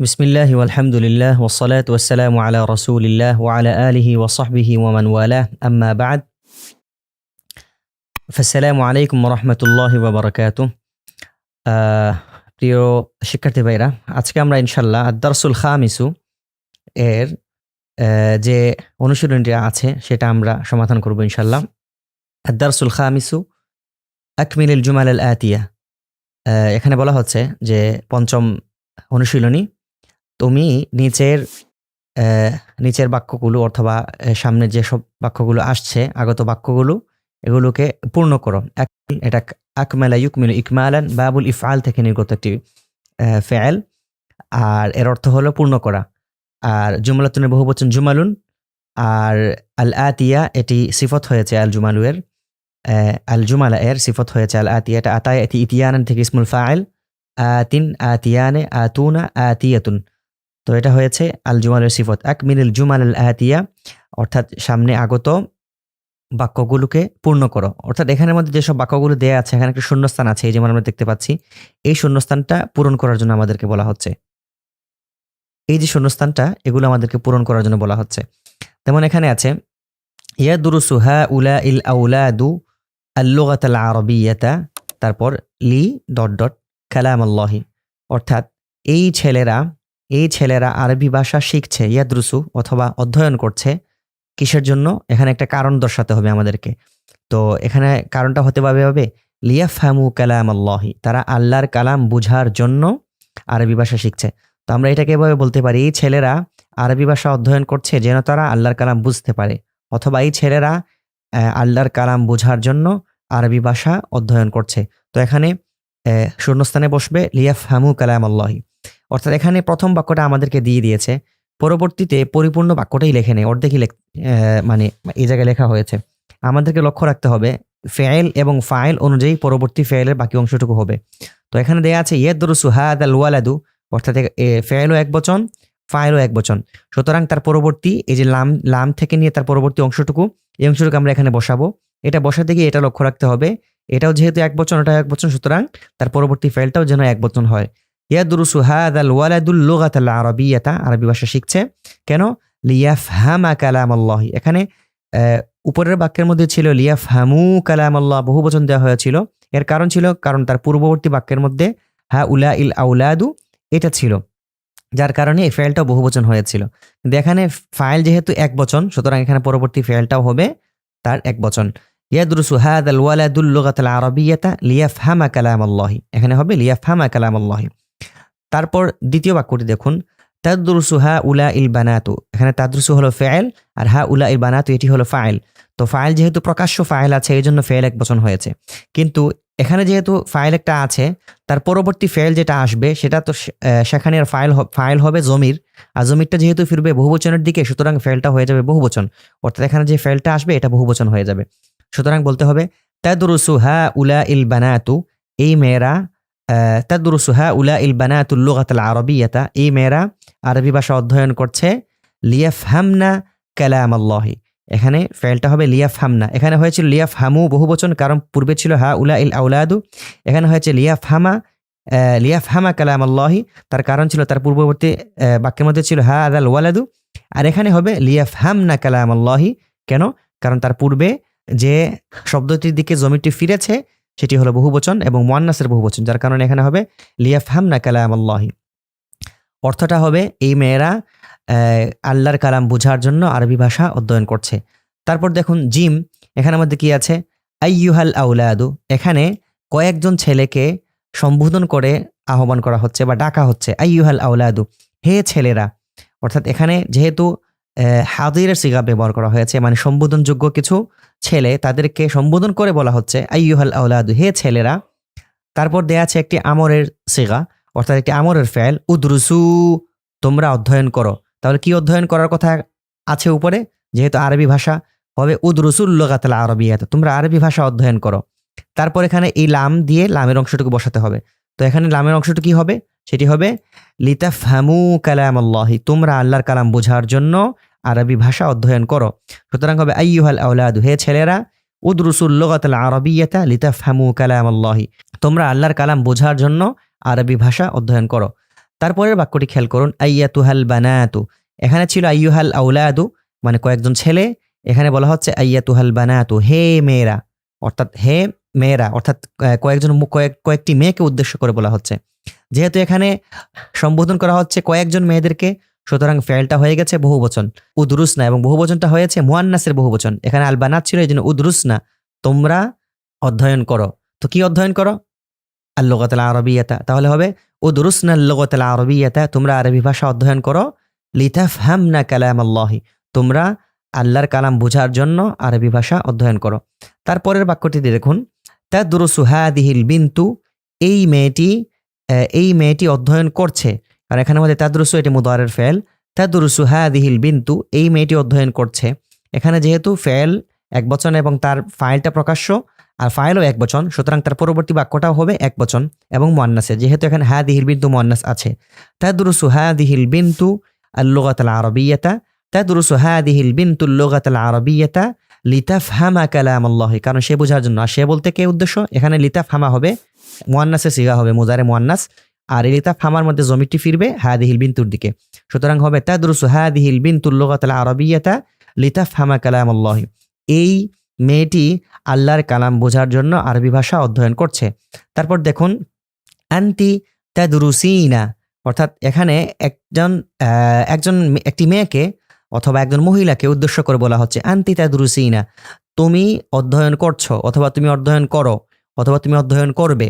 বিসমিল্লাহ আলহামদুলিল্লাহ ওসলাত ওসালাম আলা রসুলিল্লাহ ও আলা আলহি ওসহবিহি ওমান ওয়ালাহ আম্মা বাদ আসসালামু আলাইকুম রহমতুল্লাহ বাবরকাত প্রিয় শিক্ষার্থী ভাইরা, আজকে আমরা ইনশাল্লাহ আদারসুল খামিসু এর uh, যে অনুশীলনটি আছে সেটা আমরা সমাধান করব ইনশাল্লাহ আদারসুল খামিসু আকমিল জুমাল আল আতিয়া uh, এখানে বলা হচ্ছে যে পঞ্চম অনুশীলনী তুমি নিচের নিচের বাক্যগুলো অথবা সামনে যেসব বাক্যগুলো আসছে, আগত বাক্যগুলো, এগুলোকে পূর্ণ করো। এটা আকমেলা ইউকমিল ইকমালান, বাবুল ইফআল থেকে নির্গত একটি ফেল আর এর অর্থ হলো পূর্ণ করা। আর জুমালাতুনের বহুবচন জুমালুন। আর আল আতিয়া এটি সিফত হয়েছে আল জুমালু এর আল জুমালা এর সিফত হয়েছে আল আতিয়া এটা আতায়, এটি ইতিয়ানান থেকে ইসমুল ফাইল আতিন, আতিয়ানে, আতুনা, আতিয়াতুন। তো এটা হয়েছে আল জুমালের সিফত। এক মিনিল জুমাল আল আতিয়া অর্থাৎ সামনে আগত বাক্যগুলোকে পূর্ণ করো। অর্থাৎ এখানের মধ্যে যেসব বাক্যগুলো দেয়া আছে, এখানে একটা শূন্যস্থান আছে, এই যেমন আমরা দেখতে পাচ্ছি, এই শূন্যস্থানটা পূরণ করার জন্য আমাদেরকে বলা হচ্ছে। এই যে শূন্যস্থানটা, এগুলো আমাদেরকে পূরণ করার জন্য বলা হচ্ছে। যেমন এখানে আছে, ইয়াদুরুসু হা উলা ইল আউলাদু আল্লুগাত আল আরবিয়াতা, তারপর লি ডট ডট কালাম আল্লাহি অর্থাৎ এই ছেলেরা এই ছেলেরা আরবি ভাষা শিখছে, ইয়াদরুসু, অথবা অধ্যয়ন করছে, কিসের জন্য? এখানে একটা কারণ দর্শাতে হবে আমাদেরকে। তো এখানে কারণটা হতে পারবে হবে, লিয়াফহামু কালাম আল্লাহি তারা আল্লাহর কালাম বুঝার জন্য আরবি ভাষা শিখছে। তো আমরা এটাকে এভাবে বলতে পারি, এই ছেলেরা আরবি ভাষা অধ্যয়ন করছে যেন তারা আল্লাহর কালাম বুঝতে পারে, অথবা এই ছেলেরা আল্লাহর কালাম বোঝার জন্য আরবি ভাষা অধ্যয়ন করছে। তো এখানে শূন্যস্থানে বসবে লিয়া লিয়াফহামু কালাম আল্লাহি অর্থাৎ এখানে প্রথম বাক্যটা আমাদেরকে দিয়ে দিয়েছে। পরবর্তীতে পরিপূর্ণ বাক্যটাই লেখে নেই, অর্ধেকই মানে এই জায়গায় লেখা হয়েছে। আমাদেরকে লক্ষ্য রাখতে হবে ফেল এবং ফাইল অনুযায়ী পরবর্তী ফেলের বাকি অংশটুকু হবে। তো এখানে দেয়া আছে, ইয়েদরুসু হাদ আল ওয়ালাদু, অর্থাৎ ফেলও এক বচন, ফাইলও এক বচন। সুতরাং তার পরবর্তী, এই যে লাম লাম থেকে নিয়ে তার পরবর্তী অংশটুকু, এই অংশটুকু আমরা এখানে বসাবো। এটা বসাতে গিয়ে এটা লক্ষ্য রাখতে হবে, এটাও যেহেতু এক বচন ওটা এক বচন, সুতরাং তার পরবর্তী ফেলটাও যেন এক বচন হয়। ইয়াদরুসু হাদ আল ওয়ালাদুল লুগাত আল আরবিয়াতা আরবি ভাষা শিখছে। কেন? লিয়াফহামা কালাম আল্লাহি এখানে উপরের বাক্যের মধ্যে ছিল লিয়াফহামু কালাম আল্লাহ বহু বচন দেওয়া হয়েছিল। এর কারণ ছিল, কারণ তার পূর্ববর্তী বাক্যের মধ্যে হা উলা ইল আউলাদু এটা ছিল। যার কারণে এই ফাইলটাও বহু বচন হয়েছিল। কিন্তু এখানে ফাইল যেহেতু এক বচন, সুতরাং এখানে পরবর্তী ফাইলটাও হবে তার এক বচন। ইয়াদরুসু হাদ আল ওয়ালাদুল লুগাত আল আরবিয়াতা লিয়াফহামা কালাম আল্লাহি এখানে হবে লিয়াফহামা কালাম আল্লাহি তারপর দ্বিতীয় বাক্যটি দেখুন, তাদরুসু হা উলা ইল বানাতু এখানে তাদরুসু হলো ফেল আর হা উলা ইল বানাতু এটি হলো ফাইল। তো ফাইল যেহেতু প্রকাশ্য ফাইল আছে এই জন্য ফেল এক বচন হয়েছে। কিন্তু এখানে যেহেতু ফাইল একটা আছে, তার পরবর্তী ফেল যেটা আসবে, সেটা তো সেখানে আর ফাইল ফাইল হবে জমির। আর জমিরটা যেহেতু ফিরবে বহুবচনের দিকে, সুতরাং ফেলটা হয়ে যাবে বহুবচন অর্থাৎ এখানে যে ফেলটা আসবে, এটা বহুবচন হয়ে যাবে। সুতরাং বলতে হবে, তাদরুসু হা উলা ইল বানাতু এই মেয়েরা তাদরুসু হা উলা ইল বানাতু লুগাত আল আরবিয়াতা এই মেয়েরা আরবি ভাষা অধ্যয়ন করছে, লিয়াফহামনা কালাম আল্লাহি এখানে ফেলটা হবে লিয়াফ হামনা এখানে হয়েছিল লিয়াফ হামু বহুবচন কারণ পূর্বে ছিল হা উলা ইল আউলাদু এখানে হয়েছে লিয়াফ হামা লিয়াফ হামা কালাম আল্লাহি তার কারণ ছিল তার পূর্ববর্তী বাক্যের মধ্যে ছিল হা আদাল ওয়ালাদু। আর এখানে হবে লিয়াফ হামনা কালাম আল্লাহি কেন? কারণ তার পূর্বে যে শব্দটির দিকে জমিটি ফিরেছে সেটি হলো বহুবচন এবং মোয়ান্নাসের বহুবচন, যার কারণে এখানে হবে লিয়াফ হামনা কালাম আল্লাহি অর্থটা হবে এই মেয়েরা আল্লাহর কালাম বোঝার জন্য আরবি ভাষা অধ্যয়ন করছে। তারপর দেখুন জিম, এখানে মধ্যে কি আছে? আইয়ুহাল আউলাদু, এখানে কয়েকজন ছেলেকে সম্বোধন করে আহ্বান করা হচ্ছে বা ডাকা হচ্ছে। আইয়ুহাল আউলাদু, হে ছেলেরা, অর্থাৎ এখানে যেহেতু হাদিরের সিগা ব্যবহার করা হয়েছে মানে সম্বোধনযোগ্য কিছু ছেলে তাদেরকে সম্বোধন করে বলা হচ্ছে, আইয়ুহাল আউলাদু হে ছেলেরা। তারপর দেয়া আছে একটি আমরের সিগা, অর্থাৎ একটি আমরের ফেল, উদ্রুসু, তোমরা অধ্যয়ন করো। তাহলে কি অধ্যয়ন করার কথা আছে উপরে? যেহেতু আরবি ভাষা, হবে উদ্রুসুল্লগাতাল আরবিয়াত তোমরা আরবি ভাষা অধ্যয়ন করো। তারপর এখানে এই লাম দিয়ে লামের অংশটুকু বসাতে হবে। তো এখানে লামের অংশটুকু কি হবে? সেটি হবে, লিতাফহামু কালাম আল্লাহি তোমরা আল্লাহর কালাম বোঝার জন্য আরবি ভাষা অধ্যয়ন করো। সুতরাং হবে, আইয়ুহাল আউলাদু হে ছেলেরা উদ্রুসুল্লগাতাল আরবিয়াতা লিতাফহামু কালাম আল্লাহি তোমরা আল্লাহর কালাম বোঝার জন্য আরবি ভাষা অধ্যয়ন করো। তারপরের বাক্যটি খেয়াল করুন, আইয়াতুহাল বানায়াতু এখানে ছিল আইয়ুহাল আউলাদু মানে কয়েকজন ছেলে, এখানে বলা হচ্ছে, আইয়াতুহাল বানায়াতু হে মেয়েরা, অর্থাৎ হে মেয়েরা, অর্থাৎ কয়েকজন কয়েক, কয়েকটি মেয়েকে উদ্দেশ্য করে বলা হচ্ছে। যেহেতু এখানে সম্বোধন করা হচ্ছে কয়েকজন মেয়েদেরকে সুতরাং ফেলটা হয়ে গেছে বহু বচন উদরুসনা এবং বহু বচনটা হয়েছে মুয়ান্নাসের বহুবচন। এখানে আলবানাত ছিল এই জন্য উদরুসনা। তোমরা অধ্যয়ন করো। তো কি অধ্যয়ন করো? আল্লগতাল আরবিয়াতা। তাহলে হবে উদরুসনা আল্লগতাল আরবিয়াতা। তোমরা আরবি ভাষা অধ্যয়ন করো। লিতাফ হামনা কালাম আল্লাহি তোমরা আল্লাহর কালাম বোঝার জন্য আরবি ভাষা অধ্যয়ন করো। তারপরের বাক্যটিতে দেখুন তা তাদরুসু হাদিহিল বিন্তু। এই মেয়েটি এই মেয়েটি অধ্যয়ন করছে। আর এখানে আমাদের তাদরুসু, এটি মুদারের ফেল। তাদরুসু দিহিল বিন্তু, এই মেয়েটি অধ্যয়ন করছে। এখানে যেহেতু ফেল এক বচন এবং তার ফাইলটা প্রকাশ্য, আর ফাইলও এক বচন, সুতরাং তার পরবর্তী বাক্যটাও হবে এক বচন এবং মোয়ান্নাসে, যেহেতু এখানে হ্যা দিহিল বিন্তু, মোয়ান্নাস আছে। তাদুরুসু হ্যা দিহিল বিন্তু আল্লুগাত আল আরবিয়তা। তাদুরুসু হ্যা দিহিল বিন্তু লুগাত আরবিয়তা লিতাফ হামা কালাম আল্লাহ কারণ সে বোঝার জন্য। আর সে বলতে কে উদ্দেশ্য? এখানে লিতাফ হামা হবে, মোয়ান্নাসে সিগা হবে মুজারে মোয়ান্নাস। আর এই লিতাফহামার মধ্যে জমিটি ফিরবে হাদিহিল বিন্তুর দিকে। সুতরাং হবে তাদরুসু বিন্তুল লুগাতাল আরবিয়াতা লিতাফহামা কালাম আল্লাহ এই মেয়েটি আল্লাহর কালাম বোঝার জন্য আরবি ভাষা অধ্যয়ন করছে। তারপর দেখুন, আন্তি তাদরুসিনা, অর্থাৎ এখানে একজন একজন একটি মেয়েকে অথবা একজন মহিলাকে উদ্দেশ্য করে বলা হচ্ছে আন্তি তাদরুসিনা। তুমি অধ্যয়ন করছ অথবা তুমি অধ্যয়ন করো, অথবা তুমি অধ্যয়ন করবে।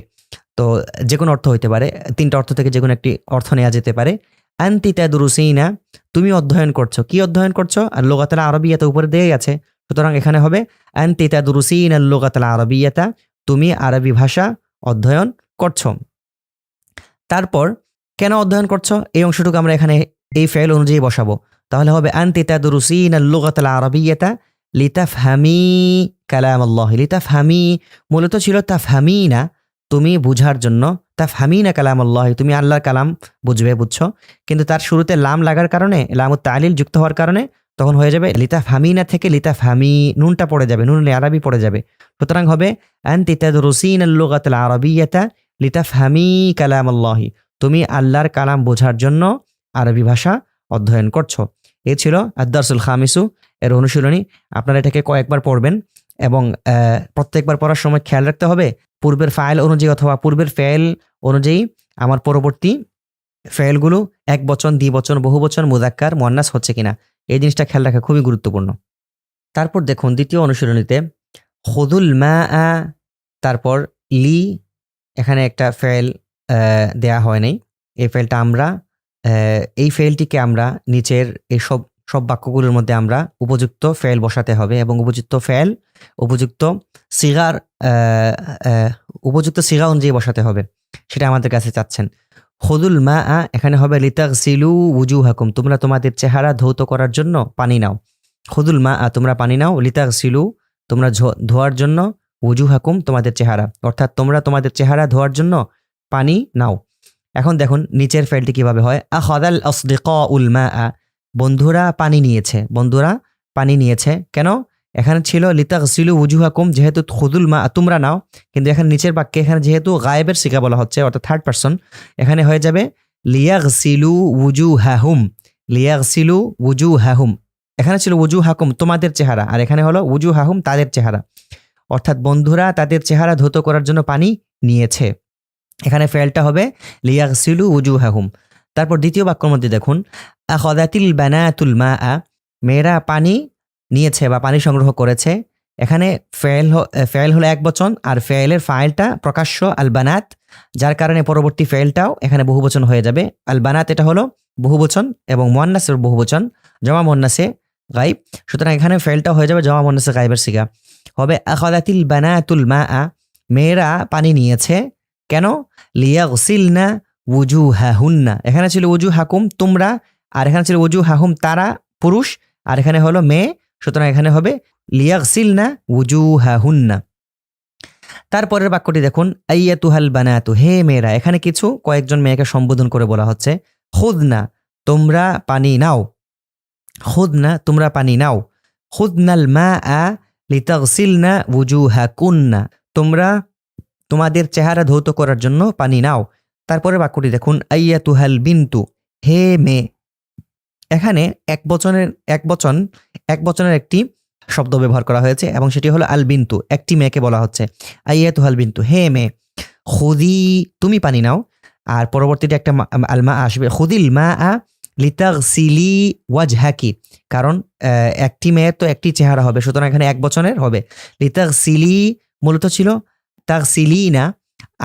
তো যে কোনো অর্থ হইতে পারে। তিনটা অর্থ থেকে যে কোনো একটি অর্থ নেওয়া যেতে পারে। আন্তি তাদরুসিনা, তুমি অধ্যয়ন করছ। কি অধ্যয়ন করছ? আর লোগাতালা আরবিয়াতে উপরে দিয়ে গেছে সুতরাং এখানে হবে, আন্তি তাদরুসিনা লোগাতালা আরবিয়াতা, তুমি আরবি ভাষা অধ্যয়ন করছ। তারপর কেন অধ্যয়ন করছ? এই অংশটুকু আমরা এখানে এই ফেল অনুযায়ী বসাবো। তাহলে হবে, আনতি তাদরুসিন আল-লুগাতাল আরাবিয়াতা, লিতাফহামি কালাম আল্লাহ লিতাফহামি মূলত ছিল তাফহামিনা তুমি বুঝার জন্য তাফহামিনা কালাম আল্লাহ তুমি আল্লাহর কালাম বুঝবে, বুঝছ? কিন্তু তার শুরুতে লাম লাগার কারণে লাম তালিল যুক্ত হওয়ার কারণে তখন হয়ে যাবে লিতাফহামিনা থেকে লিতা ফামি নুনটা পড়ে যাবে, নুন আরবি পড়ে যাবে। সুতরাং হবে আল-লুগাতাল আরাবিয়াতা লিতাফহামি কালাম আল্লাহি তুমি আল্লাহর কালাম বোঝার জন্য আরবি ভাষা অধ্যয়ন করছ। এ ছিল আদারসুল খামিসু এর অনুশীলনী। আপনারা এটাকে কয়েকবার পড়বেন এবং প্রত্যেকবার পড়ার সময় খেয়াল রাখতে হবে পূর্বের ফাইল অনুযায়ী অথবা পূর্বের ফেল অনুযায়ী আমার পরবর্তী ফেলগুলো এক বচন, দ্বি বচন, বহু বচন, মুদাক্কার মন্নাস হচ্ছে কিনা? এই জিনিসটা খেয়াল রাখা খুবই গুরুত্বপূর্ণ। তারপর দেখুন দ্বিতীয় অনুশীলনীতে হদুল মা আ তারপর লি এখানে একটা ফেল দেয়া হয় নাই। এই ফেলটা আমরা এই ফেলটিকে আমরা নিচের এই সব বাক্যগুলোর মধ্যে আমরা উপযুক্ত ফেল বসাতে হবে এবং উপযুক্ত ফেল, উপযুক্ত সিগার উপযুক্ত সিগা অনুযায়ী বসাতে হবে। সেটা আমাদের কাছে চাচ্ছেন। হদুল মা আ এখানে হবে লিতাক সিলু উজু হাকুম তোমরা তোমাদের চেহারা ধৌত করার জন্য পানি নাও। হদুল মা আ তোমরা পানি নাও। লিতাক সিলু তোমরা ধোয়ার জন্য উজু হাকুম তোমাদের চেহারা। অর্থাৎ তোমরা তোমাদের চেহারা ধোয়ার জন্য পানি নাও। এখন দেখুন, নিচের ফেলটি কীভাবে হয়। আখাদাল আসদিকা উল মা আ বন্ধুরা পানি নিয়েছে, বন্ধুরা পানি নিয়েছে। কেন? এখানে ছিল লিতাক সিলু উজুহাকুম, যেহেতু খুদুল মা, তোমরা নাও। কিন্তু এখানে নিচের বাক্যে, এখানে যেহেতু গায়েবের শিকা বলা হচ্ছে, অর্থাৎ থার্ড পার্সন এখানে হয়ে যাবে লিয়াগ সিলু উজু হাহুম লিয়াগ সিলু উজু হাহুম এখানে ছিল উজু হাকুম তোমাদের চেহারা, আর এখানে হলো উজু হাহুম তাদের চেহারা। অর্থাৎ বন্ধুরা তাদের চেহারা ধৌত করার জন্য পানি নিয়েছে। এখানে ফেলটা হবে লিয়াগ সিলু উজু হাহুম তারপর দ্বিতীয় বাক্যর মধ্যে দেখুন আখদাতিল বানাতুল মা আ মেয়েরা পানি নিয়েছে বা পানি সংগ্রহ করেছে। এখানে ফেল ফেল হলো এক বচন আর ফেলের ফাইলটা প্রকাশ্য আলবানাত, যার কারণে পরবর্তী ফেলটাও এখানে বহুবচন হয়ে যাবে। আলবানাত এটা হলো বহুবচন এবং মোয়ান্নাসের বহুবচন, জমা মোয়ান্নাসে গাইব সুতরাং এখানে ফেলটা হয়ে যাবে জমা মোয়ান্নাসে গাইবের সিগা হবে আখাদাতিল বানাতুল মা আ মেয়েরা পানি নিয়েছে। কেন? লিয়াগসিলনা উজু হাহুন্না এখানে ছিল উজু হাকুম তোমরা আর এখানে ছিল উজু হাহুম তারা পুরুষ, আর এখানে হলো মেয়ে, সুতরাং এখানে হবে লিয়াগসিলনা উজু হাহুন্না তারপরের বাক্যটি দেখুন আইয়া তুহাল বানাতু, হে মেয়েরা, এখানে কিছু কয়েকজন মেয়েকে সম্বোধন করে বলা হচ্ছে খুদ না তোমরা পানি নাও। খুদ না তোমরা পানি নাও। খুদনাল মা আ লিতাগসিলনা উজু হাকুন্না তোমরা তোমাদের চেহারা ধৌত করার জন্য পানি নাও। তারপরে বাক্যটি দেখুন আইয়া তুহাল বিন্তু, হে মেয়ে এখানে এক বচনের, এক বচন, এক বচনের একটি শব্দ ব্যবহার করা হয়েছে এবং সেটি হলো আল বিন্তু একটি মেয়েকে বলা হচ্ছে। আইয়া তুহাল বিন্তু হে মেয়ে, খুদি, তুমি পানি নাও। আর পরবর্তীতে একটা আলমা আসবে, খুদিল মা আ সিলি ওয়াজহাকি। কারণ একটি মেয়ের তো একটি চেহারা হবে, সুতরাং এখানে এক বচনের হবে। লিতাগ সিলি মূলত ছিল তাগ সিলিনা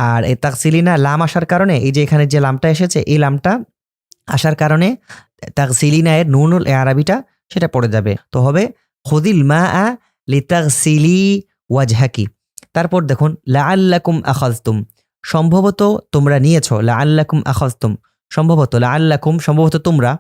আর এই তাগ সিলিনা লাম আসার কারণে এই যে এখানে যে লামটা এসেছে, এই লামটা আসার কারণে তাগ সিলিনা এর নুনুল আরবিটা সেটা পড়ে যাবে। তো হবে, খুদিল মা আ লিতাগ সিলি ওয়াজহাকি। তারপর দেখুন লা আল্লাকুম আখাজতুম সম্ভবত তোমরা নিয়েছ লা আল্লাকুম আখাজতুম সম্ভবত লা আল্লাকুম সম্ভবত তোমরা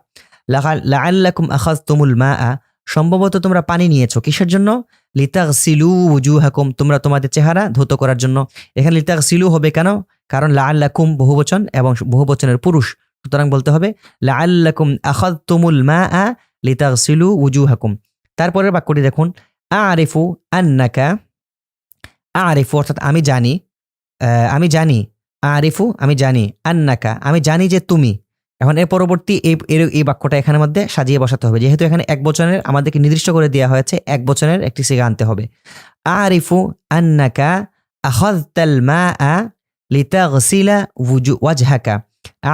লা আল্লাকুম আখাজতুমুল মা আ সম্ভবত তোমরা পানি নিয়েছো, কিসের জন্য? লিতাগ সিলু উজু হাকুম তোমরা তোমাদের চেহারা ধৌত করার জন্য। এখানে লিতাক সিলু হবে কেন? কারণ লা আল্লাকুম বহুবচন এবং বহুবচনের পুরুষ। সুতরাং বলতে হবে লা আল্লাকুম আখাজতুমুল মা আ লিতাগ সিলু উজুহাকুম। তারপরের বাক্যটি দেখুন, আরিফু আন্নাকা। আরিফু অর্থাৎ আমি জানি আমি জানি। আ আরিফু, আমি জানি। আন্নাকা, আমি জানি যে তুমি। এখন এর পরবর্তী এই এই বাক্যটা এখানের মধ্যে সাজিয়ে বসাতে হবে। যেহেতু এখানে এক বচনের আমাদেরকে নির্দিষ্ট করে দেওয়া হয়েছে, এক বচনের একটি সিগা আনতে হবে। আরিফু আন্নাকা আখাযতাল মাআ লিতাগসিলা ওয়ুজু ওয়াজহাকা।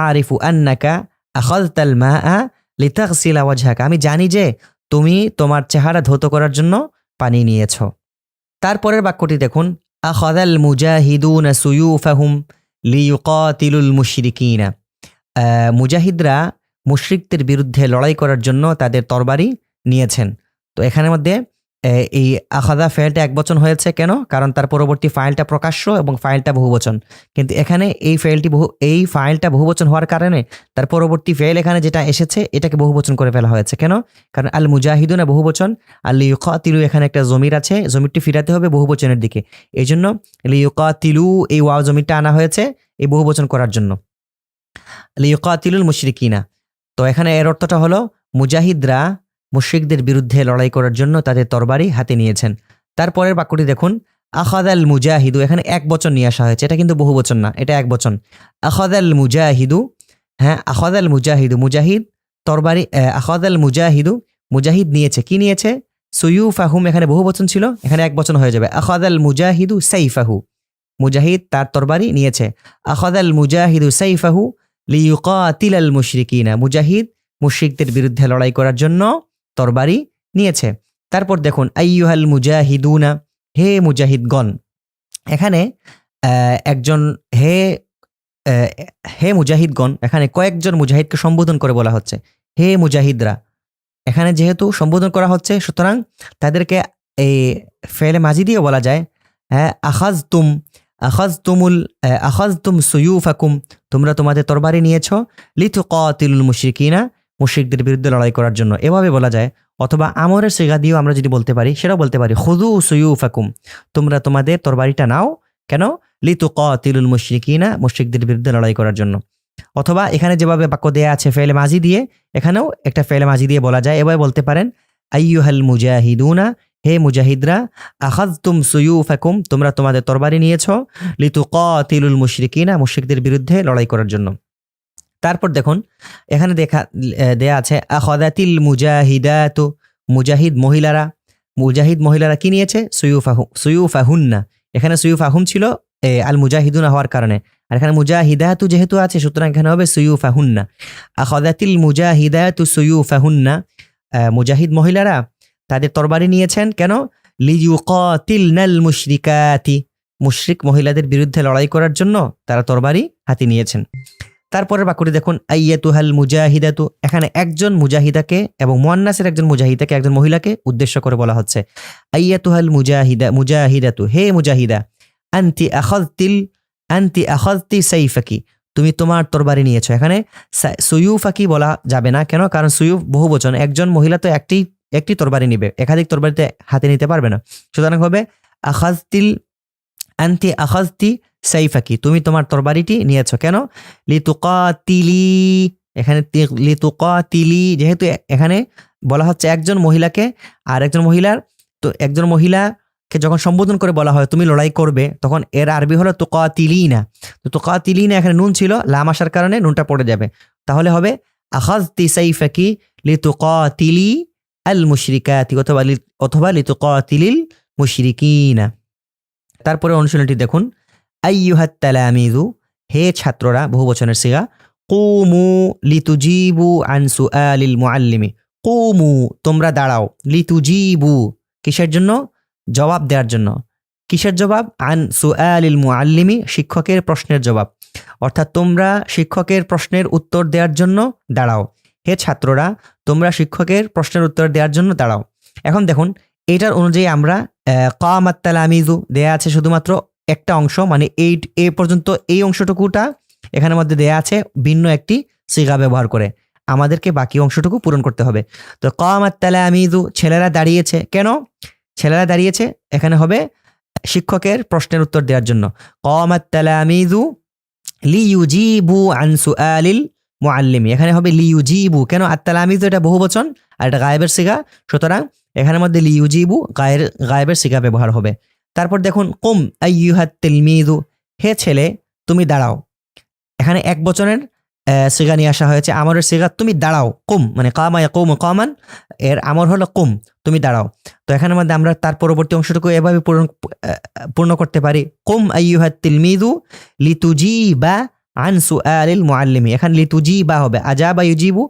আরিফু আন্নাকা আখাযতাল মাআ লিতাগসিলা ওয়াজহাকা। আমি জানি যে তুমি তোমার চেহারা ধৌত করার জন্য পানি নিয়েছো। তারপরের বাক্যটি দেখুন, আখাদাল মুজাহিদুন সুয়ুফাহুম লিয়ুকাতিলুল মুশরিকিনা। মুজাহিদরা মুশরিকদের বিরুদ্ধে লড়াই করার জন্য তাদের তরবারি নিয়েছেন। তো এখানের মধ্যে এই আখাদা ফাইলটা এক বচন হয়েছে কেন? কারণ তার পরবর্তী ফাইলটা প্রকাশ্য এবং ফাইলটা বহুবচন। কিন্তু এখানে এই ফাইলটি বহু, এই ফাইলটা বহুবচন হওয়ার কারণে তার পরবর্তী ফাইল এখানে যেটা এসেছে, এটাকে বহুবচন করে ফেলা হয়েছে। কেন? কারণ আল মুজাহিদুনা বহুবচন আর লিউকাতিলু এখানে একটা জমির আছে, জমিরটি ফিরাতে হবে বহুবচনের দিকে। এই জন্য লিউকাতিলু এই ওয়াও জমিরটা আনা হয়েছে এই বহুবচন করার জন্য। লিউকাতিলুল মুশরিকিনা। তো এখানে এর অর্থটা হলো মুজাহিদরা মুশরিকদের বিরুদ্ধে লড়াই করার জন্য তাদের তরবারি হাতে নিয়েছেন। তারপরের বাক্যটি দেখুন, আখাদাল মুজাহিদু, এখানে এক বচন নিয়ে আসা হয়েছে। এটা কিন্তু বহু বচন না, এটা এক বচন। আখাদাল মুজাহিদু হ্যাঁ আখাদাল মুজাহিদু, মুজাহিদ, তরবারি আখাদাল মুজাহিদু, মুজাহিদ নিয়েছে। কি নিয়েছে? সুয়ুফাহুম, এখানে বহু বচন ছিল, এখানে এক বচন হয়ে যাবে। আখাদাল মুজাহিদু সাইফাহু, মুজাহিদ তার তরবারি নিয়েছে। আখাদাল মুজাহিদু সাইফাহু লিউকাতিল আল মুশরিকিনা, মুজাহিদ মুশরিকদের বিরুদ্ধে লড়াই করার জন্য তরবারি নিয়েছে। তারপর দেখুন, আইয়ুহাল মুজাহিদুনা হে মুজাহিদগণ। এখানে একজন হে হে মুজাহিদগণ, এখানে কয়েকজন মুজাহিদকে সম্বোধন করে বলা হচ্ছে। হে মুজাহিদরা। এখানে যেহেতু সম্বোধন করা হচ্ছে, সুতরাং তাদেরকে এই ফেলে মাঝি দিয়ে বলা যায় হ্যাঁ আখাজ তুম আখাজ তুমুল আখাজ তুম সুয়ুফাকুম তোমরা তোমাদের তরবারি নিয়েছ লিথু কাতিলুল মুশরিকিনা মুশরিকদের বিরুদ্ধে লড়াই করার জন্য। এভাবে বলা যায়, অথবা আমরের সেগা দিয়েও আমরা যদি বলতে পারি, সেটাও বলতে পারি খুদু সুয়ুফাকুম, তোমরা তোমাদের তরবারিটা নাও কেন? লিতু কাতিলুল মুশরিকিনা, মুশরিকদের বিরুদ্ধে লড়াই করার জন্য। অথবা এখানে যেভাবে বাক্য দেয়া আছে, ফেলে মাঝি দিয়ে, এখানেও একটা ফেলে মাঝি দিয়ে বলা যায়। এভাবে বলতে পারেন, আইয়ুহাল মুজাহিদুনা, হে মুজাহিদরা আখাজতুম সুয়ুফাকুম, তোমরা তোমাদের তরবারি নিয়েছ লিতু কাতিলুল মুশরিকিনা, মুশরিকদের বিরুদ্ধে লড়াই করার জন্য। তারপর দেখুন, এখানে দেখা দেয়া আছে, আখাদাতিল মুজাহিদাতু মুজাহিদ মহিলারা মুজাহিদ মহিলারা কি নিয়েছে? সুয়ুফাহু, সুয়ুফাহুন্না। এখানে সুয়ুফাহুম ছিল আল মুজাহিদুনা হওয়ার কারণে। আর এখানে মুজাহিদাতু যেহেতু আছে, সুতরাং এখানে হবে সুয়ুফাহুন্না। আখাদাতিল মুজাহিদাতু সুয়ুফাহুন্না মুজাহিদ মহিলারা তাদের তরবারি নিয়েছেন কেন? লিয়ুকাতিলনাল মুশরিকাতি মুশরিক মহিলাদের বিরুদ্ধে লড়াই করার জন্য তারা তরবারি হাতে নিয়েছেন। তারপরের বাক্যটি দেখুন আইয়াতুহাল মুজাহিদাতু এখানে একজন মুজাহিদাকে এবং মুয়ান্নাসের একজন মুজাহিদাকে, একজন মহিলাকে উদ্দেশ্য করে বলা হচ্ছে। আইয়াতুহাল মুজাহিদা, মুজাহিদাতু হে মুজাহিদা, আনতি আখাযতিল আনতি আখাযতি সাইফাকি তুমি তোমার তরবারি নিয়েছো। এখানে সা- সুয়ুফাকি বলা যাবে না কেন, কারণ সুয়ুফ বহু বচন একজন মহিলা তো একটি একটি তরবারি নিবে, একাধিক তরবারিতে হাতে নিতে পারবে না। সুতরাং হবে আখাজতিল আনতি আখাজতি সাইফাকি তুমি তোমার তরবারিটি নিয়েছ কেন? লিতুকাতিলি, এখানে তি- লিতুকাতিলি, যেহেতু এখানে বলা হচ্ছে একজন মহিলাকে আর একজন মহিলার, তো একজন মহিলা কে যখন সম্বোধন করে বলা হয়, তুমি লড়াই করবে তখন এর আরবি হলো তোকা তিলিনা তো তোকা তিলিনা এখানে নুন ছিল, লাম আসার কারণে নুনটা পড়ে যাবে। তাহলে হবে আখাজ তিসাইফাকি লি তোকা তিলি আল মুশরিকাতি অথবা অথবা লি তোকা তিলিল মুশরিকিনা তারপরে অনুশীলনটি দেখুন। আইয়ুহাত তালামিজু হে ছাত্ররা, বহু বচনের সিগা কুমু লিতুজিবু আন সুআলিল মুআল্লিমি কুমু তোমরা দাঁড়াও। লিতুজিবু কিসের জন্য? জবাব দেওয়ার জন্য। কিসের জবাব? আন সুআলিল মুআল্লিমি শিক্ষকের প্রশ্নের জবাব। অর্থাৎ তোমরা শিক্ষকের প্রশ্নের উত্তর দেওয়ার জন্য দাঁড়াও। হে ছাত্ররা, তোমরা শিক্ষকের প্রশ্নের উত্তর দেওয়ার জন্য দাঁড়াও। এখন দেখুন, এটার অনুযায়ী আমরা কামাত তালামিজু দেয়া আছে শুধুমাত্র একটা অংশ মানে এই, এ পর্যন্ত এই অংশটুকুটা এখানের মধ্যে দেয়া আছে ভিন্ন একটি সিগা ব্যবহার করে। আমাদেরকে বাকি অংশটুকু পূরণ করতে হবে। তো কামাত তালামিজু ছেলেরা দাঁড়িয়েছে। কেন? ছেলেরা দাঁড়িয়েছে, এখানে হবে শিক্ষকের প্রশ্নের উত্তর দেওয়ার জন্য। কামাত তালামিজু লিউজিবু আন সুআলিল মুআল্লিমি। এখানে হবে লি লিউজিবু কেন আত্তালামিজু এটা বহু বচন, আর এটা গায়েবের সিগা। সুতরাং এখানের মধ্যে লি লিউজিবু গায়ের, গায়েবের সিগা ব্যবহার হবে। তারপর দেখুন, কুম আইয়ুহাত তিলমিজু হে ছেলে, তুমি দাঁড়াও। এখানে এক বচনের সিগা নিয়ে আসা হয়েছে। আমরের সিগা, তুমি দাঁড়াও। কুম মানে কামা কুম কামান, এর আমর হলো কুম, তুমি দাঁড়াও। তো এখানের মধ্যে আমরা তার পরবর্তী অংশটুকু এভাবে পূরণ পূর্ণ করতে পারি। কুম আইয়ুহাত তিলমিজু লিতুজি বা আনসু আলিল মুআল্লিমি এখানে লিতুজি বা হবে। আজাবা ইউজিবু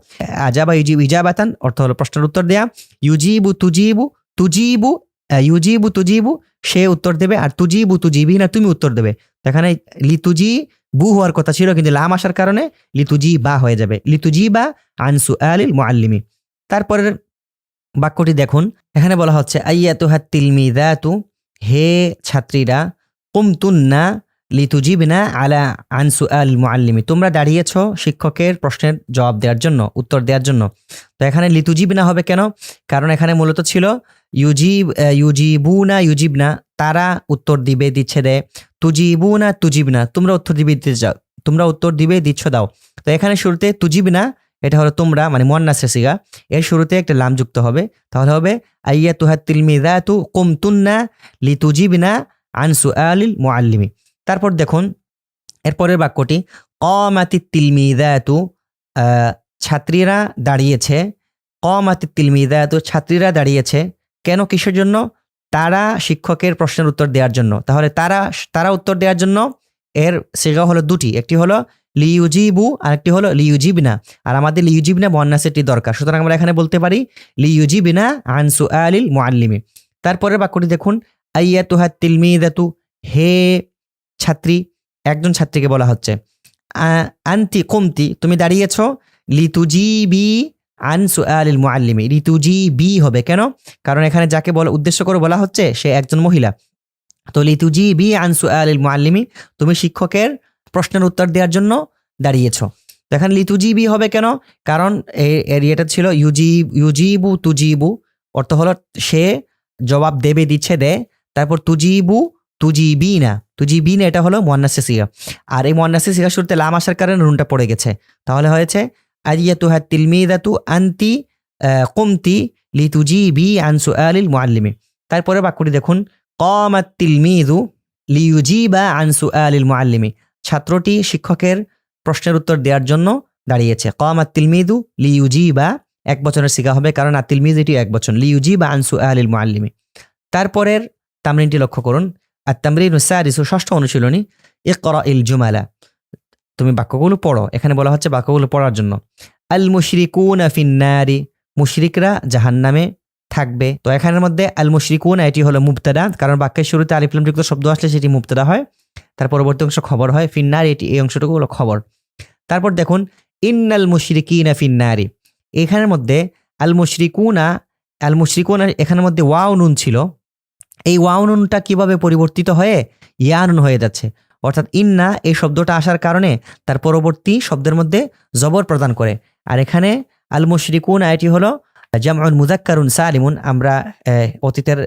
আজাবা ইউজিবু ইজাবাতান অর্থ হলো প্রশ্নের উত্তর দেয়া। ইউজিবু তুজিবু তুজিবু ইউজিবু তুজিবু, সে উত্তর দেবে আর তুজিবু তুজিবি না, তুমি উত্তর দেবে। তো এখানে লিতুজি বু হওয়ার কথা ছিল, কিন্তু লাম আসার কারণে লিতুজি বা হয়ে যাবে। লিতুজি বা আনসু আলিল মুআল্লিমি। তারপরের বাক্যটি দেখুন। এখানে বলা হচ্ছে আইয়া আইয়াতু হাত তিলমিদাতু হে ছাত্রীরা, কুমতুন্না লিতুজিবিনা আলা আনসু আল মুআল্লিমি। তোমরা দাঁড়িয়েছ শিক্ষকের প্রশ্নের জবাব দেওয়ার জন্য, উত্তর দেওয়ার জন্য। তো এখানে লিতুজিবিনা হবে কেন? কারণ এখানে মূলত ছিল ইউজিব ইউজিবুনা, ইউজিবনা। তারা উত্তর দিবে, দিচ্ছে দেয় তুজিবুনা, তুজিবনা। তোমরা উত্তর দিবে, দিতে যাও। তোমরা উত্তর দিবে, দিচ্ছ, দাও। তো এখানে শুরুতে তুজিবনা, এটা হলো তোমরা মানে মন্নাসে সিগা। এর শুরুতে একটা লাম যুক্ত হবে। তাহলে হবে আইয়া তুহা তিলমিদা তু কুমতুন্না লি তুজিবিনা আনসু আলিল মুআল্লিমি। তারপর দেখুন এরপরের বাক্যটি, কমাতি তিলমিদা তু ছাত্রীরা দাঁড়িয়েছে, কমাতি তিলমিদা তু ছাত্রীরা দাঁড়িয়েছে, কেন, কিসের জন্য? তারা শিক্ষকের প্রশ্নের উত্তর দেওয়ার জন্য। তাহলে তারা তারা উত্তর দেওয়ার জন্য এর সেগা হলো দুটি, একটি হলো, লিউজিবু আর একটি হলো, লিউজিবিনা আর আমাদের লিউজিবিনা মন্নাসেরটি দরকার। সুতরাং আমরা এখানে বলতে পারি, লিউজিবিনা আনসু আলিল মুআল্লিমি তারপরের বাক্যটি দেখুন, আইয়াতুহা তিলমিদাতু হে ছাত্রী, একজন ছাত্রীকে বলা হচ্ছে। আন্তি, কমতি, তুমি দাঁড়িয়েছ? লিতুজিবি আনসু আলিল মুআল্লিমি। লিতুজি বি হবে কেন? কারণ এখানে যাকে বলা, উদ্দেশ্য করে বলা হচ্ছে, সে একজন মহিলা। তো লিতুজি বি আনসু আলিল মুআল্লিমি, তুমি শিক্ষকের প্রশ্নের উত্তর দেওয়ার জন্য দাঁড়িয়েছ। তো এখানে লিতুজি বি হবে কেন? কারণ এর ইয়েটা ছিল ইউজি, ইউজিবু তুজিবু। অর্থ হলো সে জবাব দেবে, দিচ্ছে দে তারপর তুজিবু তুজিবি না তুজিবি না এটা হলো মোয়ান্নাসে সিগা। আর এই মোয়ান্নাসে সিগা শুরুতে লাম আসার কারণে নুনটা পড়ে গেছে। তাহলে হয়েছে আদিয়াতু হাত তিলমিদাতু আন্তি আহ, কুমতি বি আনসু আলিল মুআল্লিমি। তারপরে বাক্যটি দেখুন কমাত তিলমিদু লিউজি বা আনসু আলিল মুআল্লিমি। ছাত্রটি শিক্ষকের প্রশ্নের উত্তর দেওয়ার জন্য দাঁড়িয়েছে। কমাত তিলমিদু লিউজিবা এক বছরের সিগা হবে কারণ আর তিলমিদ এটি এক বছর লিউজি বা আনসু আলিল মুআল্লিমি। তারপরের তামরিনটি লক্ষ্য করুন আর সারিসু ষষ্ঠ অনুশীলনী ইকরা ইল জুমালা তুমি বাক্যগুলো পড়ো। এখানে বলা হচ্ছে বাক্যগুলো পড়ার জন্য। আল মুশরিকুন ফিন্নারি মুশরিকরা জাহান্নামে থাকবে। তো এখানের মধ্যে আল মুশরিকুন এটি হলো মুবতাদা। কারণ বাক্যের শুরুতে আলিফলাম যুক্ত শব্দ আসলে সেটি মুবতাদা হয়। তার পরবর্তী অংশ খবর হয়। ফিন্নার এটি এই অংশটুকু হলো খবর। তারপর দেখুন, ইন্নাল মুশরিকিনা ফিন্নারি এখানের মধ্যে আল মুশরিকুনা আল মুশরিকুনা এখানের মধ্যে ওয়াও নুন ছিল। এই ওয়াও নুনটা কীভাবে পরিবর্তিত হয়ে ইয়ানুন হয়ে যাচ্ছে? অর্থাৎ ইন্না এই শব্দটা আসার কারণে তার পরবর্তী শব্দের মধ্যে জবর প্রদান করে। আর এখানে আল মুশরিকুন এটি হলো, জামউন মুজাক্কারুন সালিমুন আমরা অতীতের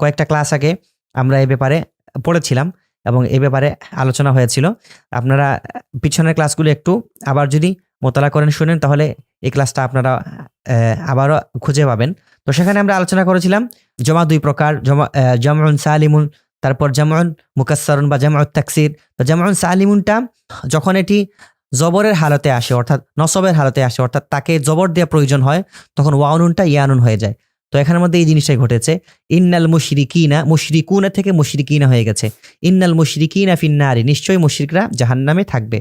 কয়েকটা ক্লাস আগে আমরা এই ব্যাপারে পড়েছিলাম এবং এই ব্যাপারে আলোচনা হয়েছিল। আপনারা পিছনের ক্লাসগুলো একটু আবার যদি মোতালা করেন শুনেন, তাহলে এই ক্লাসটা আপনারা আবারও খুঁজে পাবেন। তো সেখানে আমরা আলোচনা করেছিলাম জমা দুই প্রকার, জমা জমন সালিমুন, তারপর জামউন মুকাসরুন বা জামউত তাকসির। তো জামউন সালিমুনটা যখন এটি জবরের হালতে আসে, অর্থাৎ নসবের হালতে আসে, অর্থাৎ তাকে জবর দেওয়া প্রয়োজন হয়, তখন ওয়ানুনটা ইয়ানুন হয়ে যায়। তো এখানের মধ্যে এই জিনিসটাই ঘটেছে। ইন্নাল মুশরিকিনা, মুশরিকুনা থেকে মুশরিকিনা হয়ে গেছে। ইন্নাল মুশরিকিনা ফিন্নারি, নিশ্চয়ই মুশরিকরা জাহান্নামে থাকবে।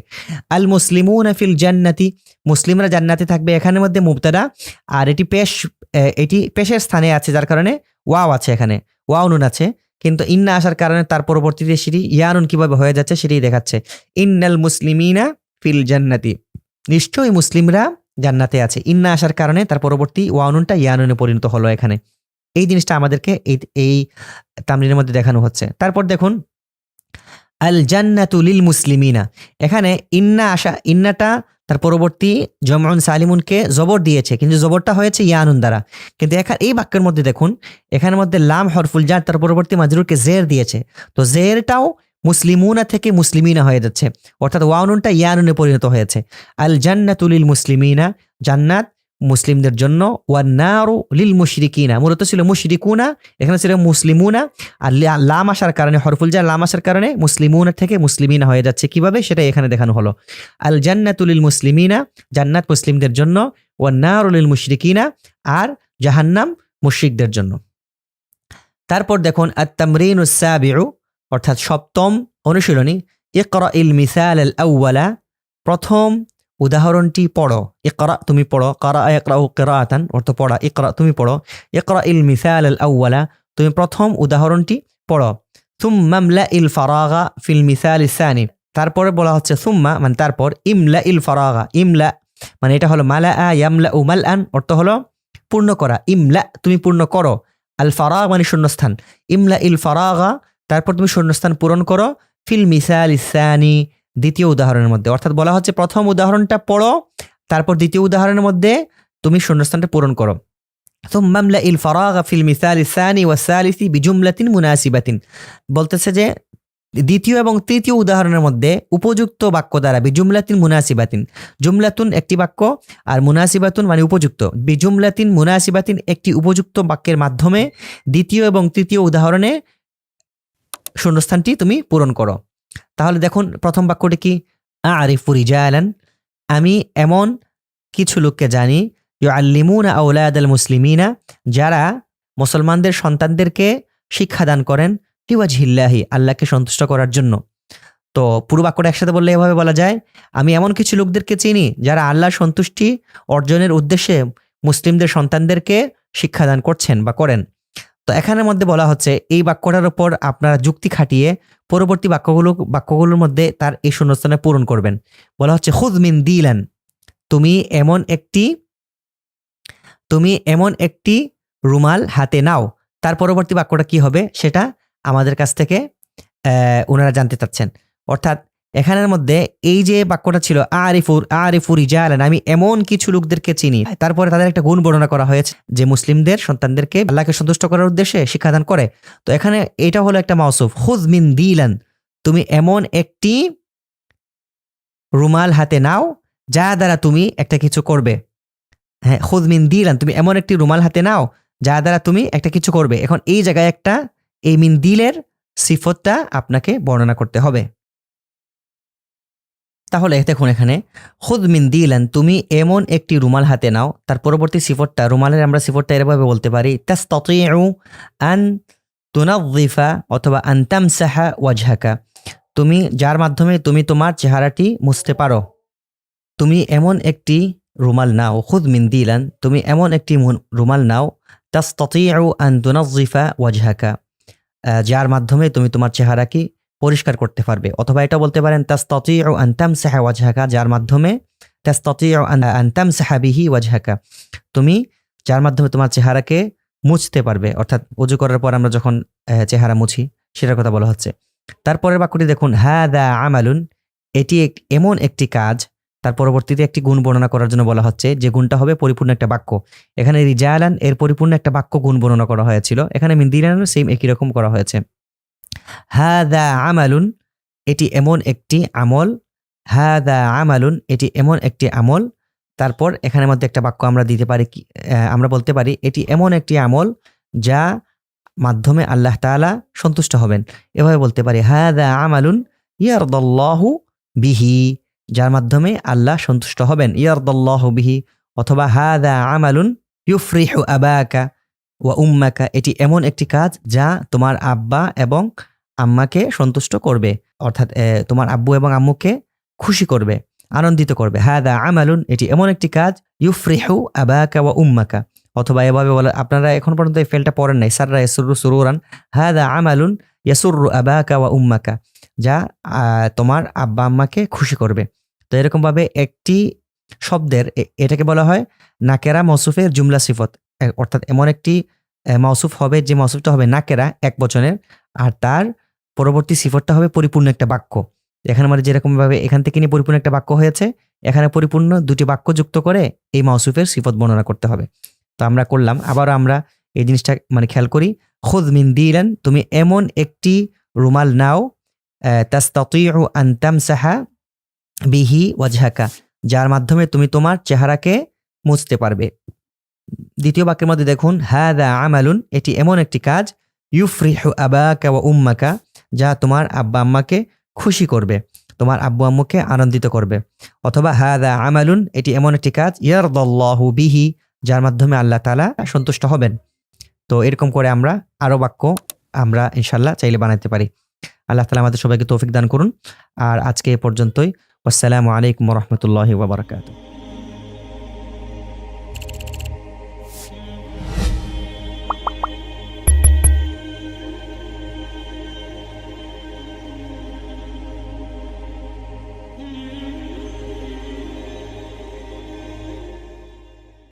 আল মুসলিমুনা ফিল জান্নাতি, মুসলিমরা জান্নাতে থাকবে এখানের মধ্যে মুবতাদা। আর এটি পেশ এটি পেশের স্থানে আছে, যার কারণে ওয়াও আছে এখানে, ওয়াও নুন আছে। কিন্তু ইন্না আসার কারণে তার পরবর্তীতে সেটি ইয়ানুন কীভাবে হয়ে যাচ্ছে সেটি দেখাচ্ছে। ইন্নাল মুসলিমিনা ফিল জান্নাতি, নিশ্চয়ই মুসলিমরা জান্নাতে আছে। ইন্না আসার কারণে তার পরবর্তী ওয়ানুনটা ইয়ানুনে পরিণত হলো এখানে। এই জিনিসটা আমাদেরকে এই এই তামরিনের মধ্যে দেখানো হচ্ছে। তারপর দেখুন আল জান্নাতু লিল মুসলিমিনা এখানে ইন্না আসা, ইন্নাটা তার পরবর্তী জমউন সালিমুনকে জবর দিয়েছে। কিন্তু জবরটা হয়েছে ইয়ানুন দ্বারা। কিন্তু এখানে এই বাক্যের মধ্যে দেখুন, এখানের মধ্যে লাম হরফুল জার তার পরবর্তী মাজরুরকে জের দিয়েছে। তো জেরটাও মুসলিমুনা থেকে মুসলিমিনা হয়ে যাচ্ছে। অর্থাৎ ওয়ানুনটা ইয়ানুনে পরিণত হয়েছে। আল জান্নাতুলিল মুসলিমিনা, জান্নাত মুসলিমদের জন্য। ওয়ান্নারু লিল মুশরিকিনা, মূলত ছিল মুশরিকুনা, এখানে ছিল মুসলিমুনা। আর লাম আসার কারণে, হরফুল জার লাম আসার কারণে মুসলিমুনা থেকে মুসলিমিনা হয়ে যাচ্ছে। কীভাবে? সেটা এখানে দেখানো হলো। আল জান্নাতুলিল মুসলিমিনা, জান্নাত মুসলিমদের জন্য। ওয়ান্নারু লিল মুশরিকিনা, আর জাহান্নাম মুশরিকদের জন্য। তারপর দেখুন, আত-তামরিন সাবিউ অর্থাৎ সপ্তম অনুশীলনী, ইকরা ইল মিসাল আল আউওয়ালা, প্রথম উদাহরণটি পড়ো। ইকরা তুমি পড়ো, কারা ইকরাউ কিরাআতান, অর্থ পড়া। ইকরা তুমি পড়ো, ইকরা ইল মিসাল আল আউওয়ালা, তুমি প্রথম উদাহরণটি পড়ো। সুম্মা ইমলা ইল ফারাগা ফিল মিসাল সানি, তারপরে বলা হচ্ছে সুম্মা মানে তারপর ইমলা ইল ফারাগা, ইমলা মানে এটা হলো মালা আ ইয়ামলা উ মাল আন, অর্থ হলো পূর্ণ করা। ইমলা তুমি পূর্ণ করো। আল ফারাগ মানে শূন্যস্থান। ইমলা ইল ফারাগা তারপর তুমি শূন্যস্থান পূরণ করো ফিল মিসাল ইসানি দ্বিতীয় উদাহরণের মধ্যে অর্থাৎ বলা হচ্ছে প্রথম উদাহরণটা পড়ো তারপর দ্বিতীয় উদাহরণের মধ্যে তুমি শূন্যস্থানটা পূরণ করো ثم املأ الفراغ في المثال الثاني والثالث بجملة مناسبة বলতেছে যে দ্বিতীয় এবং তৃতীয় উদাহরণের মধ্যে উপযুক্ত বাক্য দ্বারা বিজুমলাতিন মুনাসিবাতিন জুমলাতুন একটি বাক্য আর মুনাসিবাতুন মানে উপযুক্ত বিজুমলাতিন মুনাসিবাতিন একটি উপযুক্ত বাক্যের মাধ্যমে দ্বিতীয় এবং তৃতীয় উদাহরণে শূন্যস্থানটি তুমি পূরণ করো। তাহলে দেখুন, প্রথম বাক্যটি কি? আরিফু রিজালান। আমি এমন কিছু লোককে জানি আল্লিমুনা আউলাদ আল মুসলিমিনা, যারা মুসলমানদের সন্তানদেরকে শিক্ষাদান করেন হিওয়াজহিল্লাহি আল্লাহকে সন্তুষ্ট করার জন্য। তো পুরো বাক্যটা একসাথে বললে এভাবে বলা যায়, আমি এমন কিছু লোকদেরকে চিনি, যারা আল্লাহর সন্তুষ্টি অর্জনের উদ্দেশ্যে মুসলিমদের সন্তানদেরকে শিক্ষাদান করছেন বা করেন। তো এখানের মধ্যে বলা হচ্ছে, এই বাক্যটার উপর আপনারা যুক্তি খাটিয়ে পরবর্তী বাক্যগুলো, বাক্যগুলোর মধ্যে তার এই শূন্যস্থানে পূরণ করবেন। বলা হচ্ছে, খুদ মিন দিলান। তুমি এমন একটি, তুমি এমন একটি রুমাল হাতে নাও। তার পরবর্তী বাক্যটা কি হবে? সেটা আমাদের কাছ থেকে ওনারা জানতে চাচ্ছেন। অর্থাৎ এখানের মধ্যে এই যে বাক্যটা ছিল, আরিফুর আরিফুর ইজালান আমি এমন কিছু লোকদেরকে চিনি। তারপরে তাদের একটা গুণ বর্ণনা করা হয়েছে, যে মুসলিমদের সন্তানদেরকে আল্লাহকে সন্তুষ্ট করার উদ্দেশ্যে শিক্ষাদান করে। তো এখানে এটা হলো একটা মাউসুফ খুদ মিন দিলান তুমি এমন একটি রুমাল হাতে নাও, যা দ্বারা তুমি একটা কিছু করবে। হ্যাঁ খুদ মিন দিলান তুমি এমন একটি রুমাল হাতে নাও, যা দ্বারা তুমি একটা কিছু করবে। এখন এই জায়গায় একটা এই মিন দিলের সিফতটা আপনাকে বর্ণনা করতে হবে। তাহলে দেখুন এখানে, খুদ মিন দিলান, তুমি এমন একটি রুমাল হাতে নাও। তার পরবর্তী সিফতটা, রুমালের আমরা সিফতটা এরভাবে বলতে পারি, তাস্তাতিউ আন তুনাদ্দিফা অথবা আন সাহা ওয়াজহাকা। তুমি, যার মাধ্যমে তুমি তোমার চেহারাটি মুছতে পারো। তুমি এমন একটি রুমাল নাও, খুদ মিন দিলান, তুমি এমন একটি রুমাল নাও। তাস্তাতিউ আন তুনাদ্দিফা ওয়াজহাকা। যার মাধ্যমে তুমি তোমার চেহারাকে পরিষ্কার করতে পারবে। অথবা এটা বলতে পারেন, তাস্তাতিউ আন তামসাহা ওয়াজহাকা যার মাধ্যমে, তাস্তাতিউ আন আন তামসাহা বিহি ওয়াজহাকা তুমি, যার মাধ্যমে তোমার চেহারাকে মুছতে পারবে। অর্থাৎ উজু করার পর আমরা যখন চেহারা মুছি, সেটার কথা বলা হচ্ছে। তারপরের বাক্যটি দেখুন হ্যাঁ দা আমালুন এটি এমন একটি কাজ। তার পরবর্তীতে একটি গুণ বর্ণনা করার জন্য বলা হচ্ছে, যে গুণটা হবে পরিপূর্ণ একটা বাক্য। এখানে রিজায়ালান এর পরিপূর্ণ একটা বাক্য গুণ বর্ণনা করা হয়েছিল। এখানে মিন্দিরান সেম একই রকম করা হয়েছে। হাদা আমালুন, এটি এমন একটি আমল। হাদা আমালুন, এটি এমন একটি আমল। তারপর এখানের মধ্যে একটা বাক্য আমরা দিতে পারি আমরা বলতে পারি, এটি এমন একটি আমল যা মাধ্যমে আল্লাহ তাআলা সন্তুষ্ট হবেন। এভাবে বলতে পারি, হাদা আমালুন ইয়ারদাল্লাহু বিহি, যার মাধ্যমে আল্লাহ সন্তুষ্ট হবেন। ইয়ারদাল্লাহু বিহি, অথবা হাদা আমালুন ইউফরিহু আবাকা ওয়া উম্মাকা, এটি এমন একটি কাজ যা তোমার আব্বা এবং আম্মাকে সন্তুষ্ট করবে, অর্থাৎ তোমার আব্বু এবং আম্মুকে খুশি করবে, আনন্দিত করবে। হাদা আমালুন, এটি এমন একটি কাজ ইউ ইউফরিহু আবাকা ওয়া উম্মাকা। অথবা এভাবে বলে, আপনারা এখন পর্যন্ত এই ফেলটা পড়েন নাই, সাররা ইয়াসুরু সুরুরান। হাদা আমালুন, ইয়াসুরু আবাকা ওয়া উম্মাকা, যা তোমার আব্বা আম্মাকে খুশি করবে। তো এরকমভাবে একটি শব্দের এটাকে বলা হয় নাকেরা মৌসুফের জুমলা সিফত। অর্থাৎ এমন একটি মৌসুফ হবে, যে মৌসুফটা হবে নাকেরা এক বচনের, আর তার পরবর্তী সিফতটা হবে পরিপূর্ণ একটা বাক্য। এখানে মানে যেরকমভাবে এখান থেকে নিয়ে পরিপূর্ণ একটা বাক্য হয়েছে, এখানে পরিপূর্ণ দুটি বাক্য যুক্ত করে এই মৌসুফের সিফত বর্ণনা করতে হবে। তো আমরা করলাম আবার আমরা এই জিনিসটা মানে খেয়াল করি, খুদ মিন দিলেন, তুমি এমন একটি রুমাল নাও তাস্তাতিউ আন সাহা বিহি ওয়াজহাকা, যার মাধ্যমে তুমি তোমার চেহারাকে মুছতে পারবে। দ্বিতীয় বাক্যের মধ্যে দেখুন, হাদা আমালুন, এটি এমন একটি কাজ, ইউফরিহু আবাকা ওয়া উম্মাকা যা তোমার আব্বা আম্মাকে খুশি করবে, তোমার আব্বু আম্মুকে আনন্দিত করবে। অথবা হাদা আমালুন, এটি এমন একটি কাজ, ইয়ারদাল্লাহু বিহি, যার মাধ্যমে আল্লাহ তালা সন্তুষ্ট হবেন। তো এরকম করে আমরা আরও বাক্য আমরা ইনশাল্লাহ চাইলে বানাতে পারি। আল্লাহ তালা আমাদের সবাইকে তৌফিক দান করুন। আর আজকে এ পর্যন্তই। আসসালামু আলাইকুম রহমতুল্লাহ ওবরাকাতু